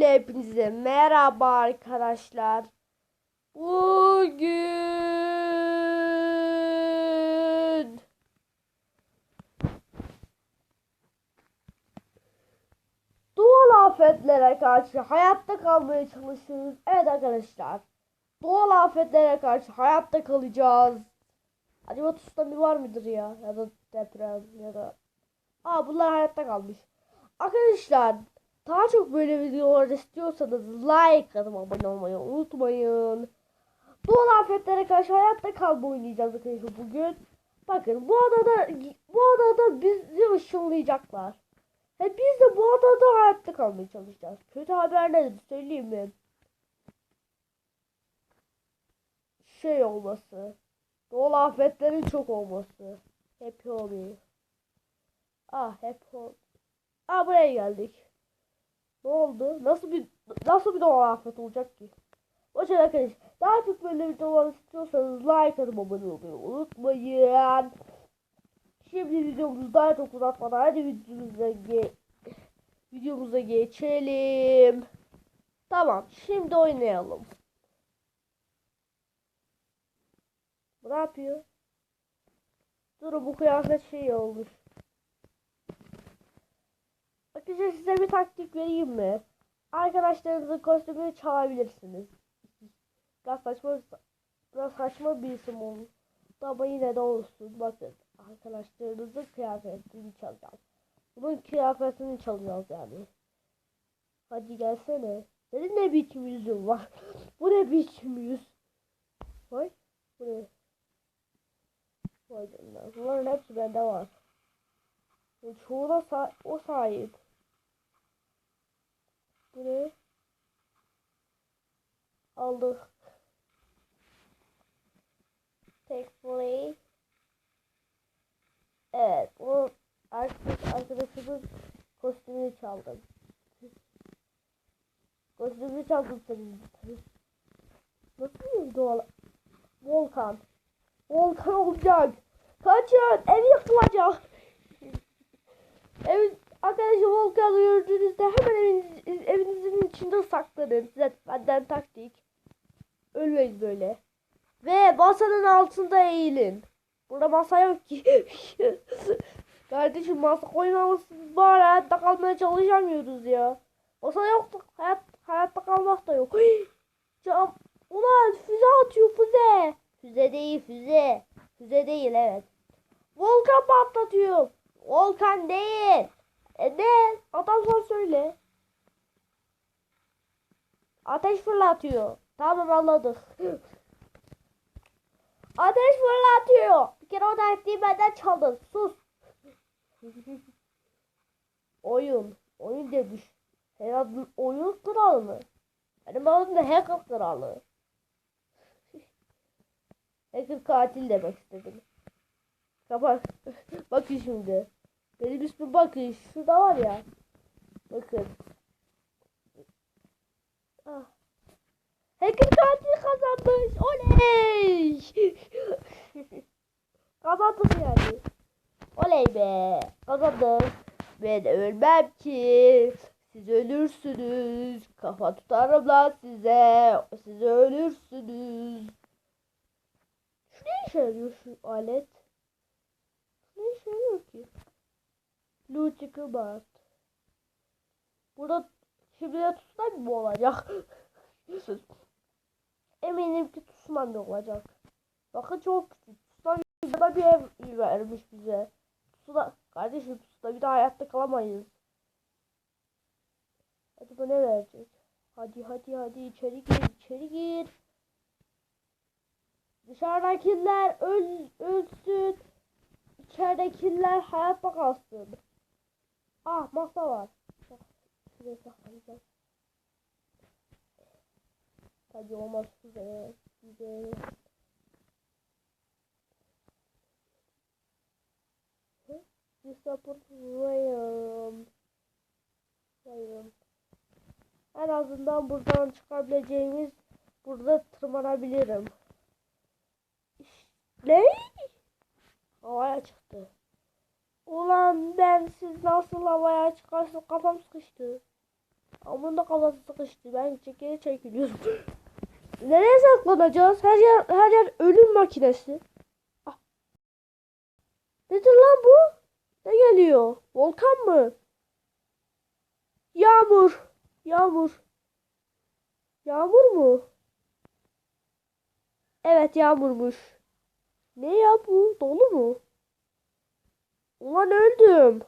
Öncelikle hepinize merhaba arkadaşlar. Bugün doğal afetlere karşı hayatta kalmaya çalışıyoruz. Evet arkadaşlar. Doğal afetlere karşı hayatta kalacağız. Acaba tsunami var mıdır ya? Ya da deprem ya da... Aa bunlar hayatta kalmış. Arkadaşlar daha çok böyle videolar istiyorsanız like atıp abone olmayı unutmayın. Doğal afetlere karşı hayatta kalma oynayacağız arkadaşlar bugün. Bakın bu adada bu adada bizi ışınlayacaklar. Ve biz de bu adada hayatta kalmaya çalışacağız. Kötü haber nedir söyleyeyim mi? Şey olması. Doğal afetlerin çok olması. Hep oluyor. Ah hep ol. Aa buraya geldik. Ne oldu? Nasıl bir nasıl bir doğal afet olacak ki? Ver arkadaşlar. Daha çok böyle videolar istiyorsanız like atıp abone olmayı unutmayın. Şimdi videomuzu daha çok uzatmadan hadi videomuza ge videomuza geçelim. Tamam şimdi oynayalım. Ne yapıyor? Durun bu kıyafet şey olmuş. Arkadaşlar size bir taktik vereyim mi? Arkadaşlarınızın kostümünü çalabilirsiniz. Biraz saçma, biraz saçma bir isim olur. Ama yine de olsun. Bakın arkadaşlarınızın kıyafetini çalacağız. Bunun kıyafetini çalacağız yani. Hadi gelsene. Senin ne biçim yüzün var? Bu ne biçim yüz? Vay. Bu ne? Vay canına. Bunların hepsi bende var. Çoğuna sa o sahip. Bu ne? Aldık. Thankfully. Evet. O arkadaş, arkadaşımın kostümünü çaldım. Kostümünü çaldım senin. Nasıl doğal? Volkan. Volkan olacak. Kaçın. Ev yıkılacak. Ev, arkadaşlar volkanı gördüğünüzde hemen eviniz, evinizin içinde saklanın. Size benden taktik. Ölmeyin böyle. Ve masanın altında eğilin. Burada masa yok ki. Kardeşim masa koymamız var. Hayatta kalmaya çalışamıyoruz ya. Masa yok. Hayat, hayatta kalmak da yok. Cam. Ulan füze atıyor füze. Füze değil füze. Füze değil evet. Volkan patlatıyor. Volkan değil. E ne? Adam sana söyle. Ateş fırlatıyor. Tamam anladık. Ateş fırlatıyor. Bir kere o taktiği benden çaldın. Sus. oyun. Oyun demiş. Herhalde oyun kralı. Benim adım da hacker kralı. hacker katil demek istedim. Kapat. bakın şimdi. Benim ismim bakın. Şurada var ya. Bakın. Ah. Hacker katil kazanmış. Oley. Kazandık yani. Oley be. Kazandık. Ben ölmem ki. Siz ölürsünüz. Kafa tutarım lan size. Siz ölürsünüz. Şu ne işe yarıyor şu alet? Ne işe yarıyor ki? Lucifer Bart. Burada şimdi de tsunami mi olacak? Eminim ki tsunami olacak. Bakın çok küçük. Tsunami da bir ev vermiş bize. Tsunami, kardeşim tsunami de hayatta kalamayız. Acaba ne verecek? Hadi hadi hadi içeri gir içeri gir. Dışarıdakiler öl, ölsün. İçeridekiler hayatta kalsın. Ah masa var. Şuraya saklayacağım. Hadi olmaz size. Size. Support Ryan. Ryan. En azından buradan çıkabileceğimiz burada tırmanabilirim. Ne? Havaya çıktı. Ulan ben siz nasıl havaya çıkarsın kafam sıkıştı. Ama da kafası sıkıştı. Ben çekeye çekiliyorum. Nereye saklanacağız? Her yer her yer ölüm makinesi. Ah. Nedir lan bu? Ne geliyor? Volkan mı? Yağmur. Yağmur. Yağmur mu? Evet yağmurmuş. Ne ya bu? Dolu mu? Öldüm.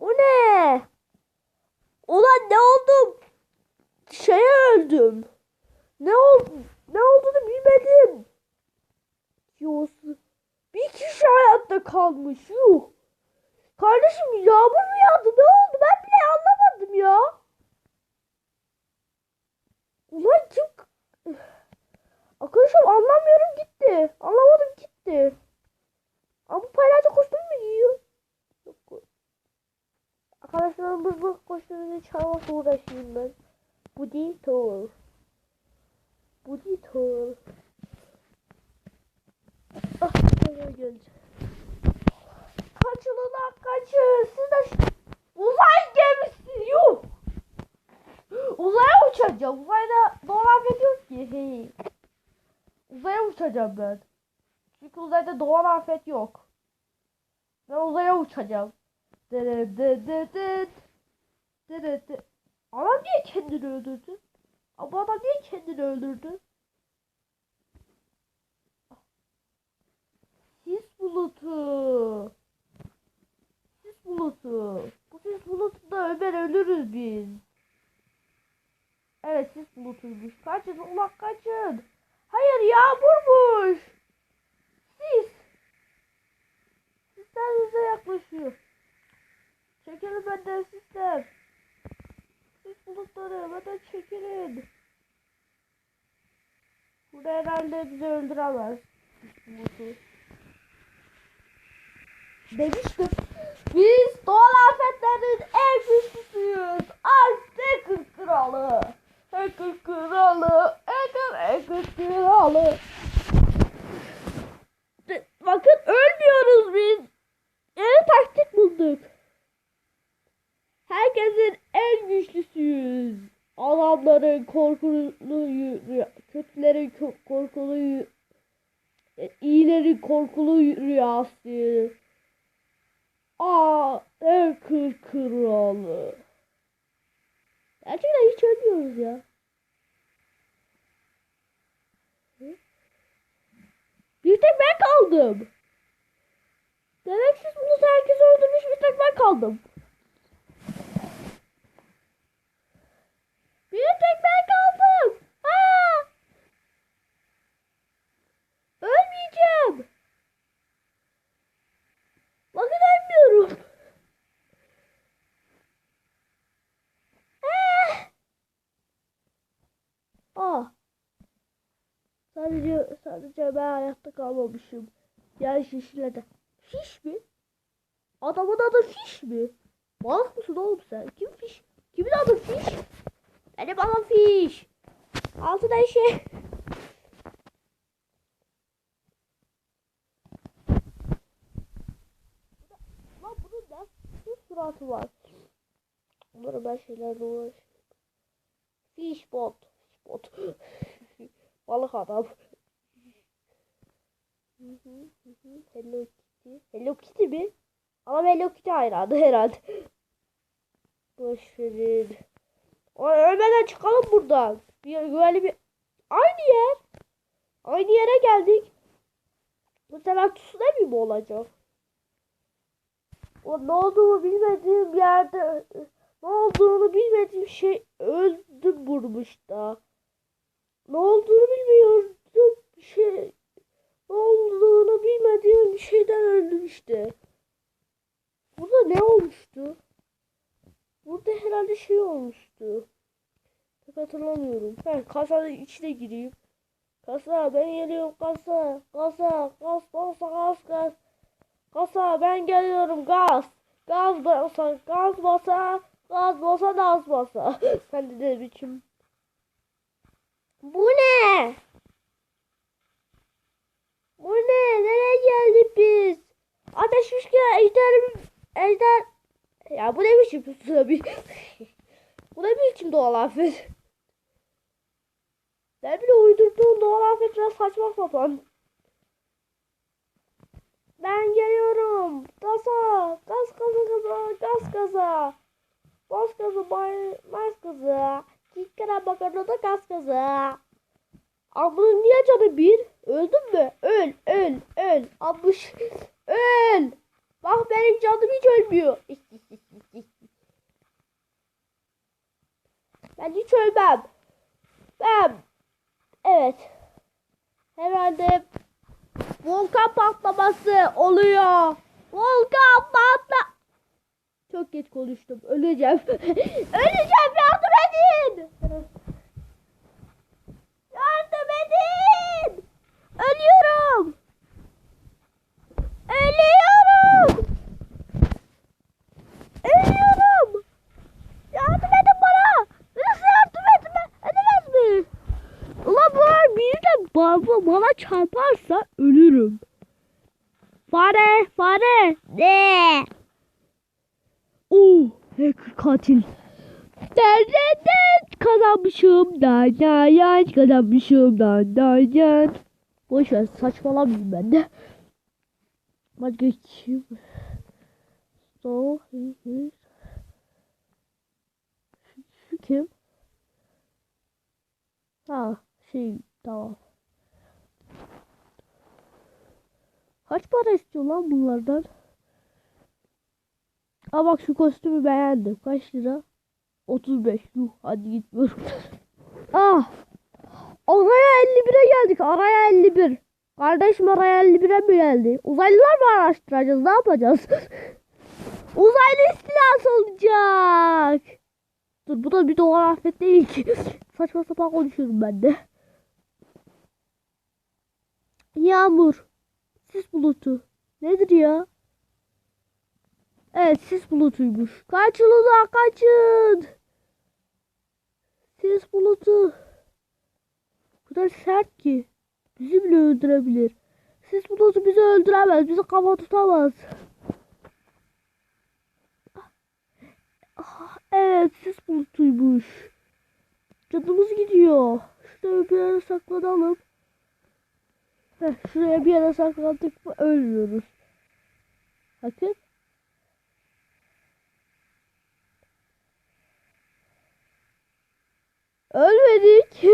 O ne? Ulan ne oldum? Şeye öldüm. Ne oldu? Ne olduğunu bilmedim. Yosu. Bir kişi hayatta kalmış. Yuh. Kardeşim yağmur mu yağdı? Ne oldu? Ben bile anlamadım ya. Ulan kim? Arkadaşım anlamıyorum gitti. Anlamadım gitti. Ama palyaço kostüm mü giyiyor? Yok. Arkadaşlarım bu kostümünü çalmakla uğraşayım ben. Bu değil Thor. Bu değil Thor. Ah, nereye geldi? Kaçın ulan kaçın. Siz de uzay gemisi yuh. Uzaya uçacağım. Uzayda afet yok ki. Hey. Uzaya uçacağım ben. Çünkü uzayda doğal afet yok. Ben uzaya uçacağım. Dı. Adam niye kendini öldürdü? Ama adam niye kendini öldürdü? Sis bulutu. Sis bulutu. Bu sis bulutunda Ömer ölürüz biz. Evet sis bulutuymuş. Kaçın ulan kaçın. Hayır yağmurmuş. Sis. Sisler bize yaklaşıyor. Çekelim benden sisler. Sis bulutları benden çekilin. Bu da herhalde bizi öldüremez. Bulutu. Demiştim. Biz doğal afetlerin en güçlüsüyüz. Hacker kralı. Hacker kralı. Hacker, hacker kralı. Bakın ölmüyoruz biz. Yeni taktik bulduk. Herkesin en güçlüsüyüz. Adamların korkulu kötülerin ko- korkulu e, iyilerin korkulu rüyası. Aa, Hacker kralı. Gerçekten hiç ölmüyoruz ya. Bir tek ben kaldım. Demek siz bunu herkes öldürmüş bir tek ben kaldım. Bir tek ben kaldım. Aa! Ölmeyeceğim. Bakın ölmüyorum. Ah! Ah. Sadece sadece ben hayatta kalmamışım. Yani şişledi. Fiş mi? Adamın adı Fiş mi? Balık mısın oğlum sen? Kim Fiş? Kimin adı Fiş? Benim adım Fiş. Altına şey. Lan bunun nasıl suratı var? Bunları ben şeylerle uğraşıyorum. Fish bot. Fish bot. Balık adam. Hello Kitty. Hello Kitty mi? Ama Hello Kitty hayranı herhalde. Boş verin. Ay, Ölmeden çıkalım buradan. Bir güvenli bir... Aynı yer. Aynı yere geldik. Bu sefer tsunami mi olacak? O ne olduğunu bilmediğim yerde ne olduğunu bilmediğim şey öldüm vurmuşta. Ne olduğunu bilmiyordum. Bir şey ne olduğunu bilmediğim bir şeyden öldüm işte. Burada ne olmuştu? Burada herhalde şey olmuştu. Pek hatırlamıyorum. Ben kasanın içine gireyim. Kasa ben geliyorum kasa. Kasa gaz basa gaz gaz. Kasa ben geliyorum gaz. Gaz basa gaz basa. Gaz basa gaz basa. ben de ne biçim. Bu ne? Bu ne? Nereye geldik biz? Ateş fışkı ejder ejder ya bu ne biçim tsunami? Bu ne biçim doğal afet? Ben bile uydurduğum doğal afet biraz saçma sapan. Ben geliyorum. Gaza. Gaz gaza gaza. Gaz gaza. Bas gazı bay. Bas gazı. Kikkara bakarına da gaz gazı. Ablanın niye canı bir? Öldün mü? Öl, öl, öl. Abluş. Öl. Bak benim canım hiç ölmüyor. Ben hiç ölmem. Ben. Evet. Herhalde volkan patlaması oluyor. Volkan patla. Çok geç konuştum. Öleceğim. Öleceğim yardım edin. Yardım edin. Ölüyorum. Ölüyorum. Ölüyorum. Yardım edin bana. Nasıl yardım etme? Edemez mi? Ulan bunlar birden bana, bana çarparsa ölürüm. Fare, fare. Ne? Oh, hacker katil. Nereden kazanmışım? Nereden kazanmışım? Nereden? Boş ver saçmalamayayım ben de. Kim? So, he. Şu kim? Ha şey tamam. Kaç para istiyor lan bunlardan? Aa bak şu kostümü beğendim. Kaç lira? 35. Yuh hadi gitmiyorum. ah. Araya 51'e geldik. Araya 51. Kardeşim araya 51'e mi geldi? Uzaylılar mı araştıracağız? Ne yapacağız? Uzaylı istilası olacak. Dur bu da bir doğal afet değil ki. Saçma sapan konuşuyorum ben de. Yağmur. Sis bulutu. Nedir ya? Evet sis bulutuymuş. Kaçın uzağa kaçın. Sis bulutu. O kadar sert ki. Bizi bile öldürebilir. Sis bulutu bizi öldüremez. Bizi kafa tutamaz. Ah, evet sis bulutuymuş. Canımız gidiyor. Şuraya bir yere saklanalım. Heh, şuraya bir yere saklandık mı ölmüyoruz. Bakın. Ölmedik.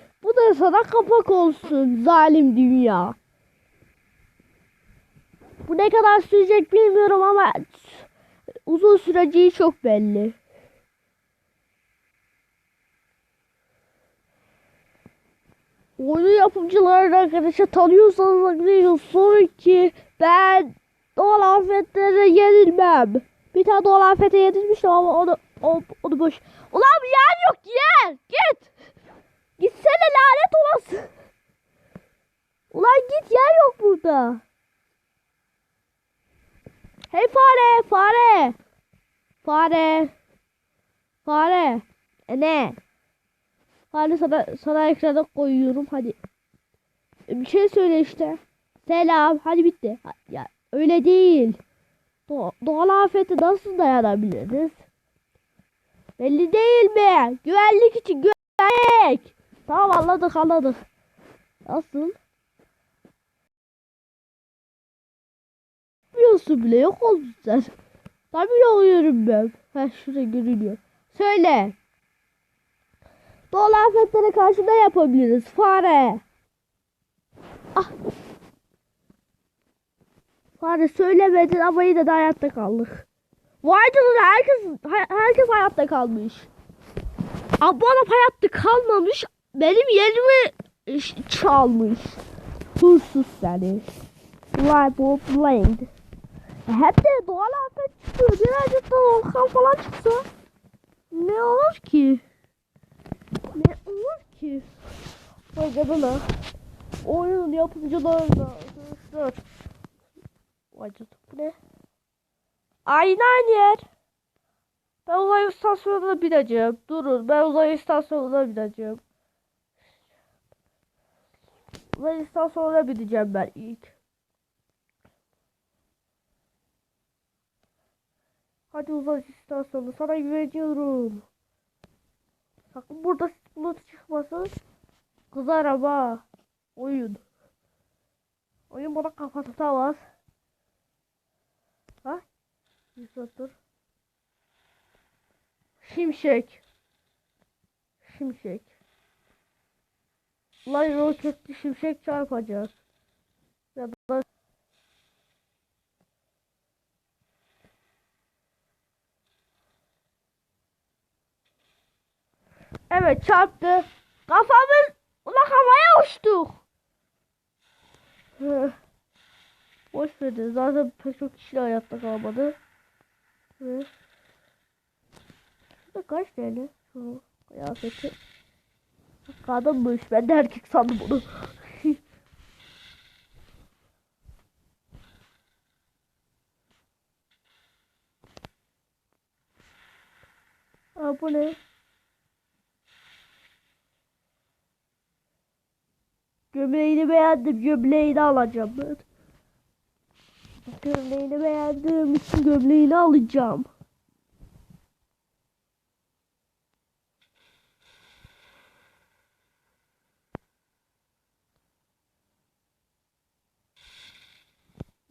Bu da sana kapak olsun zalim dünya. Bu ne kadar sürecek bilmiyorum ama uzun süreceği çok belli. Oyun yapımcılarını arkadaşlar tanıyorsanız arkadaşlar ki ben doğal afetlere yenilmem. Bir tane doğal afete yenilmiştim ama onu, onu, onu boş. Ulan yer yok yer. Git. Gitsene lanet olası. Ulan git yer yok burada. Hey fare fare. Fare. Fare. E ne? Fare sana, sana ekrana koyuyorum hadi. Bir şey söyle işte. Selam. Hadi bitti. Ya öyle değil. Do doğal afete nasıl dayanabiliriz? Belli değil mi? Güvenlik için güvenlik. Tamam anladık anladık. Nasıl? Biliyorsun bile yok oldun sen. Tabii oluyorum ben. Heh şurada görünüyor. Söyle. Doğal afetlere karşı ne yapabiliriz? Fare. Ah. Fare söylemedin ama yine de hayatta kaldık. Vay canına herkes, he- herkes hayatta kalmış. Ablam hayatta kalmamış. Benim yerimi çalmış. Hırsız seni. Why bu blamed. Hem de doğal afet çıkıyor. Birazcık da volkan falan çıksa. Ne olur ki? Ne olur ki? Vay canına. Oyunun yapımcıları da arkadaşlar. Vay canına. Bu ne? Aynı aynı yer. Ben uzay istasyonuna bineceğim. Durun ben uzay istasyonuna bineceğim. Uzay istasyonuna bineceğim ben ilk. Hadi uzat istasyonu sana güveniyorum. Sakın burada sis bulutu çıkmasın. Kızar ama. Oyun. Oyun bana kafa tutamaz. Ha? Yusuf dur. Şimşek. Şimşek. Lan roketli şimşek çarpacak. Ya da Evet çarptı. Kafamız ulan havaya uçtuk. Boş verdi. Zaten pek çok kişi hayatta kalmadı. Şurada kaç tane? Şu kıyafeti. Kadınmış. Ben de erkek sandım onu. Aa, bu ne? Gömleğini beğendim. Gömleğini alacağım ben. Gömleğini beğendiğim için gömleğini alacağım.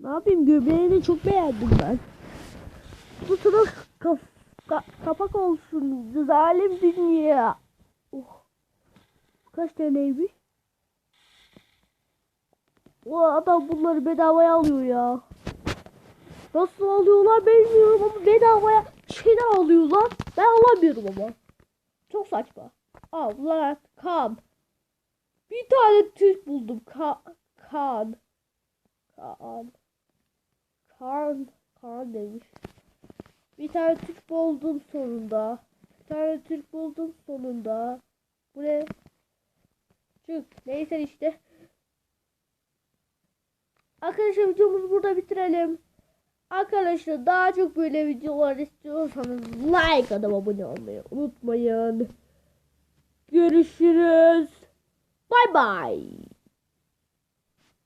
Ne yapayım gömleğini çok beğendim ben. Bu sıra kaf ka- kapak olsun zalim dünya. Oh. Kaç TL'ymiş? O adam bunları bedavaya alıyor ya. Nasıl alıyorlar bilmiyorum ama bedavaya şeyler alıyorlar. Ben alamıyorum ama. Çok saçma. Allah kan. Bir tane Türk buldum. Ka kan. Kaan. Kaan. Kaan demiş. Bir tane Türk buldum sonunda. Bir tane Türk buldum sonunda. Bu ne? Çık. Neyse işte. Arkadaşlar videomuzu burada bitirelim. Arkadaşlar daha çok böyle videolar istiyorsanız like atıp abone olmayı unutmayın. Görüşürüz. Bay bay.